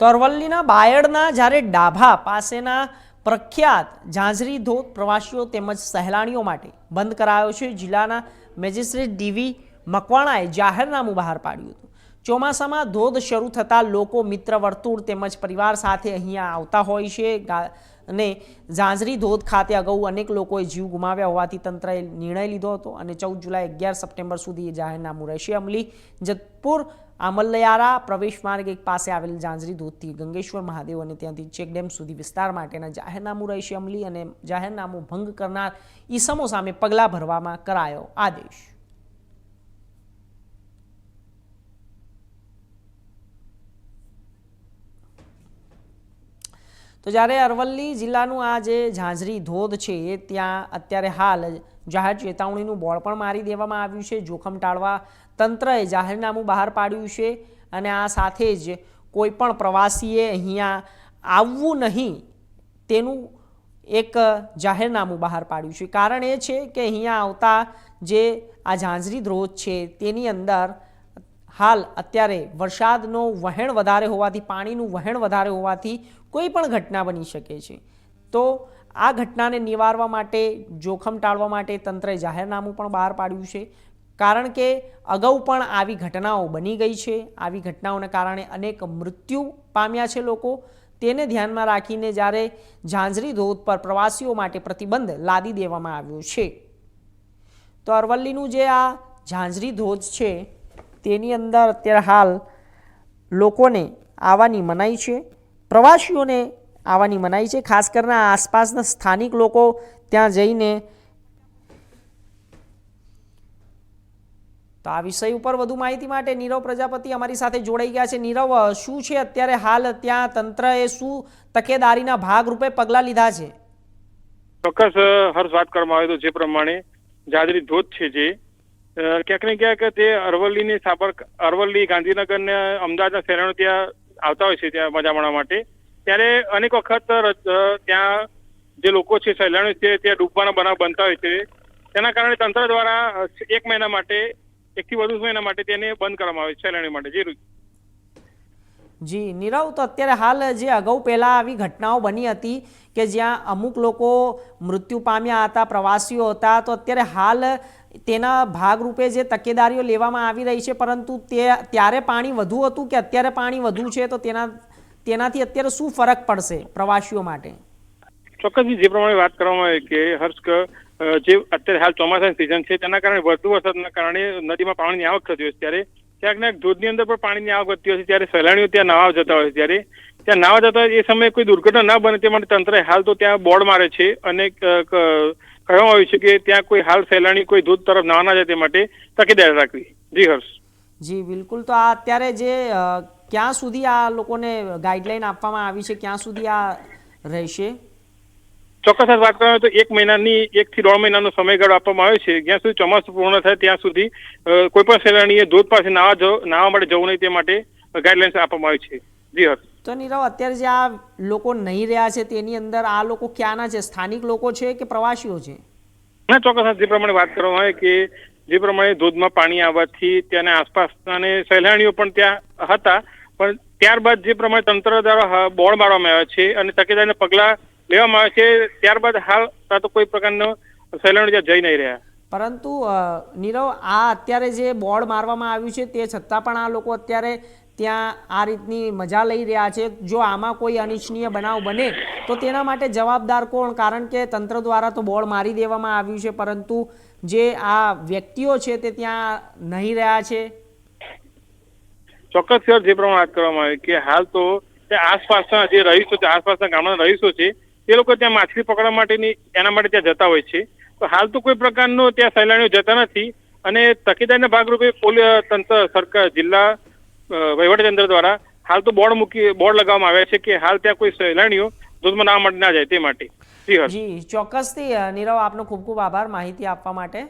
તો અરવલ્લીના બાયડના જ્યારે ડાભા પાસેના પ્રખ્યાત ઝાંઝરી ધોધ પ્રવાસીઓ તેમજ સહેલાણીઓ માટે બંધ કરાયો છે, જિલ્લાના મેજિસ્ટ્રેટ ડીવી મકવાણાએ જાહેરનામું બહાર પાડ્યું હતું. ચોમાસામાં ધોધ શરૂ થતાં લોકો મિત્ર, વર્તુળ તેમજ પરિવાર સાથે અહીંયા આવતા હોય છે. અને ઝાંઝરી ધોધ ખાતે અગાઉ અનેક લોકોએ જીવ ગુમાવ્યા હોવાથી તંત્રએ નિર્ણય લીધો હતો અને ચૌદ જુલાઈ અગિયાર સપ્ટેમ્બર સુધી એ જાહેરનામું રહેશે. અમલી જતપુર આમલયારા પ્રવેશ માર્ગ એક પાસે આવેલ ઝાંઝરી ધોધથી ગંગેશ્વર મહાદેવ અને ત્યાંથી ચેકડેમ સુધી વિસ્તાર માટેના જાહેરનામું રહેશે. અમલી અને જાહેરનામું ભંગ કરનાર ઈસમો સામે પગલાં ભરવામાં કરાયો આદેશ. તો જ્યારે અરવલ્લી જિલ્લાનું આ જે ઝાંઝરી ધોધ છે, એ ત્યાં અત્યારે હાલ જાહેર ચેતવણીનું બોર્ડ પણ મારી દેવામાં આવ્યું છે. જોખમ ટાળવા તંત્રએ જાહેરનામું બહાર પાડ્યું છે અને આ સાથે જ કોઈ પણ પ્રવાસીએ અહીંયા આવવું નહીં તેનું એક જાહેરનામું બહાર પાડ્યું છે. કારણ એ છે કે અહીંયા આવતા જે આ ઝાંઝરી ધોધ છે, તેની અંદર હાલ અત્યારે વરસાદનો વહેણ વધારે હોવાથી, પાણીનું વહેણ વધારે હોવાથી કોઈ પણ ઘટના બની શકે છે. તો આ ઘટનાને નિવારવા માટે, જોખમ ટાળવા માટે તંત્રએ જાહેરનામું પણ બહાર પાડ્યું છે. કારણ કે અગાઉ પણ આવી ઘટનાઓ બની ગઈ છે. આવી ઘટનાઓને કારણે અનેક મૃત્યુ પામ્યા છે લોકો. તેને ધ્યાનમાં રાખીને જ્યારે ઝાંઝરી ધોધ પર પ્રવાસીઓ માટે પ્રતિબંધ લાદી દેવામાં આવ્યો છે. તો અરવલ્લીનું જે આ ઝાંઝરી ધોધ છે તેની અંદર અત્યારે હાલ લોકોને આવવાની મનાઈ છે. પ્રવાસીઓને આવવાની મનાઈ છે. ખાસ કરીને આસપાસના સ્થાનિક લોકો ત્યાં જઈને તો આ વિષય ઉપર વધુ માહિતી માટે નીરવ પ્રજાપતિ અમારી સાથે જોડાઈ ગયા છે. નીરવ, શું છે અત્યારે હાલ? ત્યાં તંત્રએ શું તકેદારીના ભાગરૂપે પગલાં લીધા છે? ચોક્કસ હર્ષ વાત કરવામાં આવે તો જે પ્રમાણે જાદરી ધોધ છે જે ક્યાંક ને ક્યાંક તે અરવલ્લીની સાબર અરવલ્લી ગાંધીનગર ને અમદાવાદના શહેરો ત્યાં આવતા હોય છે ત્યાં મજા માણવા માટે. ત્યારે અનેક વખત ત્યાં જે લોકો છે, સહેલાણીઓ છે, ત્યાં ડૂબવાના બનાવ બનતા હોય છે. તેના કારણે તંત્ર દ્વારા એક મહિના માટે, એકથી વધુ મહિના માટે તેને બંધ કરવામાં આવે છે, સહેલાણીઓ માટે, જે જી, નીરવ, તો અત્યારે હાલ જે અગાઉ પહેલાં આવી ઘટનાઓ બની હતી કે જ્યાં અમુક લોકો મૃત્યુ પામ્યા હતા, પ્રવાસીઓ હતા, તો અત્યારે હાલ તેના ભાગરૂપે જે તકેદારીઓ લેવામાં આવી રહી છે, પરંતુ તે ત્યારે પાણી વધુ હતું કે અત્યારે પાણી વધુ છે, તો તેના, તેનાથી અત્યારે શું ફરક પડશે પ્રવાસીઓ માટે? ચોક્કસ જે પ્રમાણે વાત કરવામાં આવે કે હર્ષ જે અત્યારે હાલ ચોમાસાની સિઝન છે, તેના કારણે વધુ વરસાદના કારણે નદીમાં પાણીની આવક થતી હોય ત્યારે ક્યાંક ને ધોધની અંદર પણ પાણીની આવક વધતી હોય છે. ત્યારે સહેલાણીઓ ત્યાં નાવા જતા હોય છે. ત્યારે ત્યાં નાવા જતા હોય એ સમયે કોઈ દુર્ઘટના ના બને તે માટે તંત્રએ હાલ તો ત્યાં બોર્ડ મારે છે અને કહેવામાં આવ્યું છે કે ત્યાં કોઈ હાલ સહેલાણી કોઈ ધોધ તરફ નાવા ના જાય તે માટે તકેદારી રાખવી. જી, હર્ષ. જી, બિલકુલ. તો આ અત્યારે જે ક્યાં સુધી આ લોકોને ગાઈડલાઈન આપવામાં આવી છે? ક્યાં સુધી આ રહેશે? ચોક્કસ વાત કરવામાં તો એક મહિનાની એક થી દોઢ મહિનાનો સમયગાળો આપવામાં આવ્યો છે. જ્યાં સુધી ચોમાસું પૂર્ણ થાય ત્યાં સુધી કોઈ પણ સહેલાણીએ ધોધ પાસે નાવા નાવા માટે જવું નહીં તે માટે ગાઈડલાઇન્સ આપવામાં આવી છે. જી હર્ષ તો નીરવ અત્યારે જે આ લોકો નહીં રહ્યા છે તેની અંદર આ લોકો ક્યાંના છે? સ્થાનિક લોકો છે કે પ્રવાસીઓ છે? ના ચોક્કસ જે પ્રમાણે વાત કરવામાં આવે કે જે પ્રમાણે ધોધમાં પાણી આવવાથી ત્યાંના આસપાસના અને સહેલાણીઓ પણ ત્યાં હતા. પણ ત્યારબાદ જે પ્રમાણે તંત્ર દ્વારા બોર્ડ મારવામાં આવ્યા છે અને તકેદારીના પગલાં લેવામાં આવે છે ત્યારબાદ હાલ તો કોઈ પ્રકારનો સહેલાણીઓ જઈ નહીં રહ્યા. પરંતુ નીરવ આ અત્યારે જે બોર્ડ મારવામાં આવ્યું છે તે છતાં પણ આ લોકો અત્યારે ત્યાં આ રીતની મજા લઈ રહ્યા છે. જો આમાં કોઈ અનિચ્છનીય બનાવ બને તો તેના માટે જવાબદાર કોણ? કારણ કે તંત્ર દ્વારા તો બોર્ડ મારી દેવામાં આવ્યું છે પરંતુ જે આ વ્યક્તિઓ છે તે ત્યાં નહીં રહ્યા છે. ચોક્કસ સર જે પ્રમાણે વાત કરવામાં આવી કે હાલ તો તે આસપાસના જે રહીશો છે આસપાસના ગામના રહીશો છે તે લોકો ત્યાં માછલી પકડવા માટેની, એના માટે ત્યાં જતા હોય છે. તો હાલ તો કોઈ પ્રકારનો ત્યાં સહેલાણીઓ જતા નથી. અને તકેદારીના ભાગરૂપે તંત્ર, સરકાર, જિલ્લા વહીવટતંત્ર દ્વારા હાલ તો બોર્ડ મૂકી, બોર્ડ લગાવવામાં આવ્યા છે કે હાલ ત્યાં કોઈ સહેલાણીઓ ધોધમાં ના ના જાય તે માટે. જી ચોક્કસથી નીરવ, આપનો ખૂબ ખૂબ આભાર માહિતી આપવા માટે.